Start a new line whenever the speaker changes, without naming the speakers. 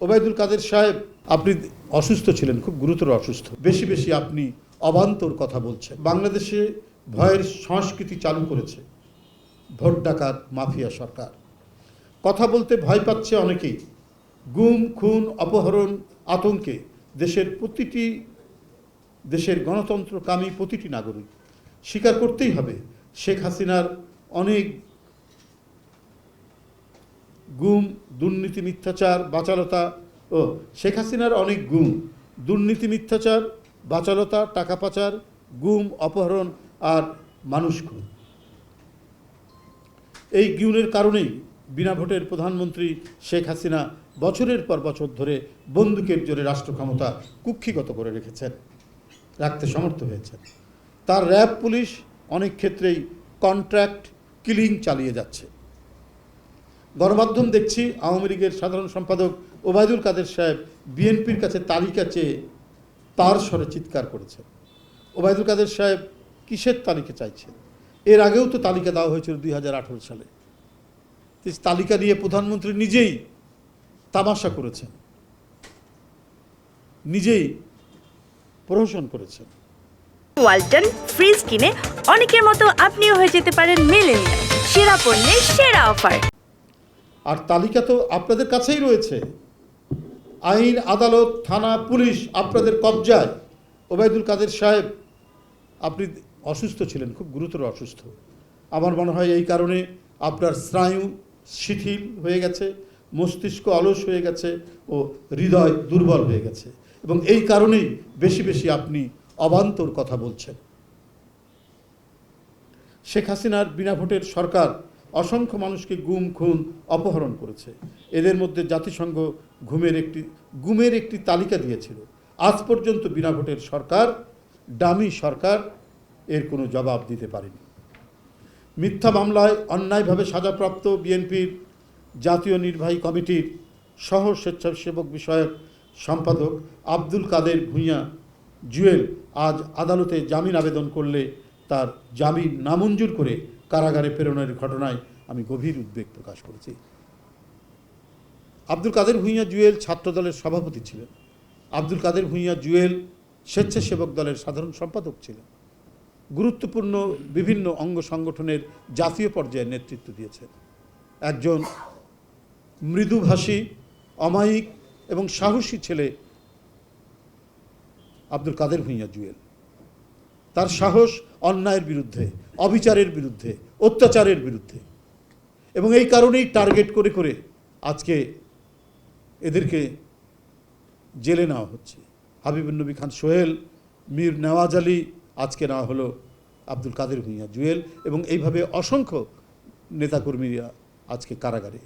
ওবায়দুল কাদের সাহেব, আপনি অসুস্থ ছিলেন, খুব গুরুতর অসুস্থ। বেশি বেশি আপনি অবান্তর কথা বলছেন। বাংলাদেশে ভয়ের সংস্কৃতি চালু করেছে ভোট ডাকাত মাফিয়া সরকার। কথা বলতে ভয় পাচ্ছে অনেকেই। গুম, খুন, অপহরণ, আতঙ্কে দেশের প্রতিটি, দেশের গণতন্ত্রকামী প্রতিটি নাগরিক। স্বীকার করতেই হবে, শেখ হাসিনার অনেক গুম, দুর্নীতি, মিথ্যাচার, বাচালতা ও শেখ হাসিনার অনেক গুম। দুর্নীতি, মিথ্যাচার, বাচালতা, টাকা পাচার, গুম, অপহরণ আর মানুষ খুন। এই গুণের কারণেই বিনা ভোটের প্রধানমন্ত্রী শেখ হাসিনা বছরের পর বছর ধরে বন্দুকের জোরে রাষ্ট্র ক্ষমতা কুক্ষিগত করে রেখেছেন, রাখতে সমর্থ হয়েছেন। তার র্যাব পুলিশ অনেক ক্ষেত্রেই কন্ট্রাক্ট কিলিং চালিয়ে যাচ্ছে। গণমাধ্যম দেখছি, আওয়ামী লীগের সাধারণ সম্পাদক ওবায়দুল কাদের সাহেব বিএনপির কাছে তালিকা চেয়ে তার স্বরে চিৎকার করেছেন। ওবায়দুল কাদের সাহেব কিসের তালিকা চাইছেন? এর আগেও তো তালিকা দেওয়া হয়েছিল দুই হাজার আঠেরো সালে। তালিকা নিয়ে প্রধানমন্ত্রী নিজেই তামাশা করেছেন। নিজেই প্রহসন করেছেন।
ওয়ালটন ফ্রিজ কিনে অনেকের মতো আপনিও হয়ে যেতে পারেন মেলেনিয়া সেরা পণ্যের সেরা অফার।
আর তালিকা তো আপনাদের কাছেই রয়েছে। আইন, আদালত, থানা, পুলিশ আপনাদের কবজায়। ওবায়দুল কাদের সাহেব, আপনি অসুস্থ ছিলেন, খুব গুরুতর অসুস্থ। আমার মনে হয় এই কারণে আপনার স্নায়ু শিথিল হয়ে গেছে, মস্তিষ্ক অলস হয়ে গেছে ও হৃদয় দুর্বল হয়ে গেছে এবং এই কারণেই বেশি বেশি আপনি অবান্তর কথা বলছেন। শেখ হাসিনার বিনা ভোটের সরকার অসংখ্য মানুষকে গুম, খুন, অপহরণ করেছে। এদের মধ্যে জাতিসংঘ ঘুমের একটি, গুমের একটি তালিকা দিয়েছিল। আজ পর্যন্ত বিনা ভোটের সরকার ডামি সরকার এর কোনো জবাব দিতে পারেনি। মিথ্যা মামলায় অন্যায়ভাবে সাজাপ্রাপ্ত বিএনপির জাতীয় নির্বাহী কমিটির সহ স্বেচ্ছাসেবক বিষয়ক সম্পাদক আব্দুল কাদের ভূঁইয়া জুয়েল আজ আদালতে জামিন আবেদন করলে তার জামিন নামঞ্জুর করে কারাগারে প্রেরণের ঘটনায় আমি গভীর উদ্বেগ প্রকাশ করেছি। আব্দুল কাদের ভূঁইয়া জুয়েল ছাত্রদলের সভাপতি ছিলেন। আব্দুল কাদের ভূঁইয়া জুয়েল স্বেচ্ছাসেবক দলের সাধারণ সম্পাদক ছিলেন। গুরুত্বপূর্ণ বিভিন্ন অঙ্গ সংগঠনের জাতীয় পর্যায়ে নেতৃত্ব দিয়েছেন। একজন মৃদুভাষী, অমায়িক এবং সাহসী ছেলে আব্দুল কাদের ভূঁইয়া জুয়েল। তার সাহস অন্যায়ের বিরুদ্ধে, অবিচারের বিরুদ্ধে, অত্যাচারের বিরুদ্ধে। এবং এই কারণেই টার্গেট করে করে আজকে এদেরকে জেলে নেওয়া হচ্ছে। হাবিবুল নবী খান সোহেল, মীর নেওয়াজ আলী, আজকে নেওয়া হলো আব্দুল কাদের ভূঁইয়া জুয়েল এবং এইভাবে অসংখ্য নেতাকর্মীরা আজকে কারাগারে